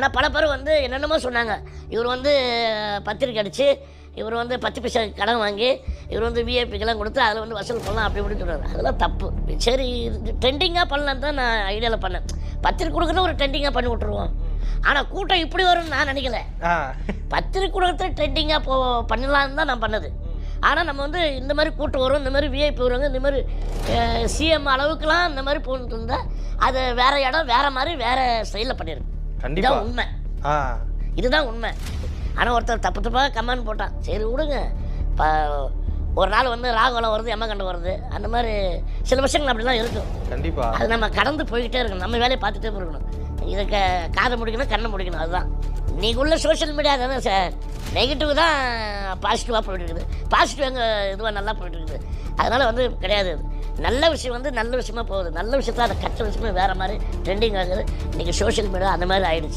ஆனால் பல பேர் வந்து என்னென்னமோ சொன்னாங்க. இவர் வந்து பத்திரிக்கை அடித்து இவர் வந்து பத்து பைசா கடன் வாங்கி இவர் வந்து விஐபிக்கெல்லாம் கொடுத்து அதில் வந்து வசூல் பண்ணலாம் அப்படி இப்படின்னு சொல்கிறாரு அதெல்லாம் தப்பு. சரி ட்ரெண்டிங்காக பண்ணலாம் தான் நான் ஐடியாவில் பண்ணேன். பத்திரிக்கை கொடுக்குறது ஒரு ட்ரெண்டிங்காக பண்ணி விட்ருவோம் ஆனால் கூட்டம் இப்படி வரும்னு நான் நினைக்கல. பத்திரிக்கை கொடுக்குறது ட்ரெண்டிங்காக போ பண்ணலான்னு தான் நான் பண்ணது. ஆனால் நம்ம வந்து இந்த மாதிரி கூட்டம் வரும் இந்த மாதிரி விஐபி வருவாங்க இந்த மாதிரி சிஎம் அளவுக்குலாம் இந்த மாதிரி போட்டு இருந்தால் அது வேற இடம் வேற மாதிரி வேற ஸ்டைலில் பண்ணியிருக்கு கண்டிப்பா. உண்மை. ஆ. இதுதான் உண்மை. ஆனால் ஒருத்தர் தப்பு தப்பாக கமெண்ட் போட்டான். சரி விடுங்க. இப்போ ஒரு நாள் வந்து ராகுலம் வருது எம்மகண்டம் வருது. அந்த மாதிரி சில விஷயங்கள் அப்படிலாம் இருக்கும். கண்டிப்பா. அது நம்ம கடந்து போய்கிட்டே இருக்கணும். நம்ம வேலையை பார்த்துட்டே இருக்கணும் இதை க காதை முடிக்கணும் கண்ணை முடிக்கணும். அதுதான். இன்னைக்கு உள்ள சோஷியல் மீடியா தானே சார் நெகட்டிவ் தான் பாசிட்டிவாக போயிட்டு இருக்குது பாசிட்டிவ் எங்கே இதுவாக நல்லா போயிட்டு இருக்குது அதனால் வந்து கிடையாது அது. நல்ல விஷயம் வந்து நல்ல விஷயமா போகுது. நல்ல விஷயத்தில் அதை கற்ற விஷயமே வேறு மாதிரி ட்ரெண்டிங் ஆகுது. இன்றைக்கி சோஷியல் மீடியா அந்த மாதிரி ஆகிடுச்சு